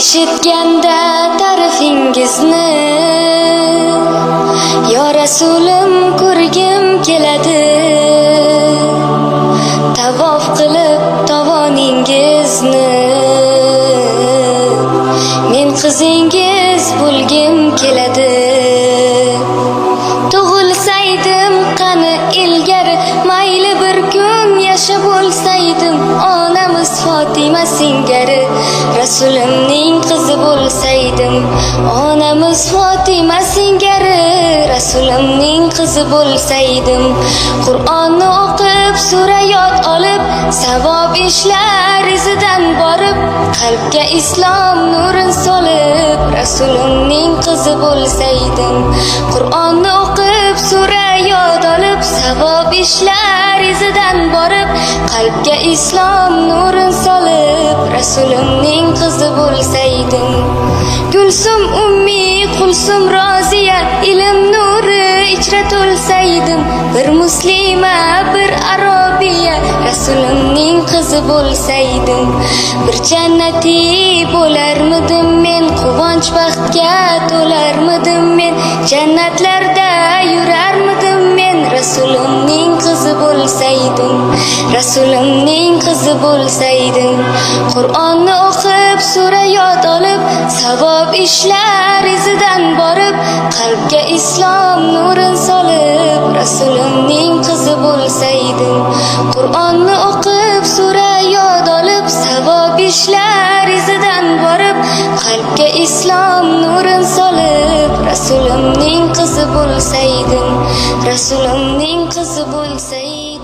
Eshitganda ta'rifingizni Yo Rasulim ko'rgim keladi. Tavof qilib tovoningizni Men qizingiz bo'lgim keladi. Tug'ilsaydim qani ilgari mayli bir kun yashab bo'lsaydim onamiz Fatima singari Rasulimning bo'lsaydim. Onamiz fotima singari Rasulimning qizi bo'lsaydim. Qur'onni o'qib sura yod olib savob ishlar izidan borib qalbga islom nurin solib Rasulimning qizi bo'lsaydim. Qur'onni o'qib sura yod olib savob ishlar izidan borib qalbga islom nurin solib Rasulimning qizi bo'lsaydim Gulsum ummi qulsum roziya ilm nuri ichra to'lsaydim bir muslima bir arobiya Rasulimning qizi bo'lsaydim bir jannati bo'larmidim men quvonch baxtga to'larmidim men. Jannatlarda yurarmidim men Rasulimning qizi bo'lsaydim Rasulimning qizi bo'lsaydim Qur'onni o'qib sura yod olib savob ishlar izidan borib qalbga islom nurin solib Rasulimning qizi bo'lsaydim Qur'onni o'qib sura yod olib savob ishlar izidan borib qalbga islom nurin solib Rasulimning qizi bo'lsaydim Rasulimning qizi bo'lsaydim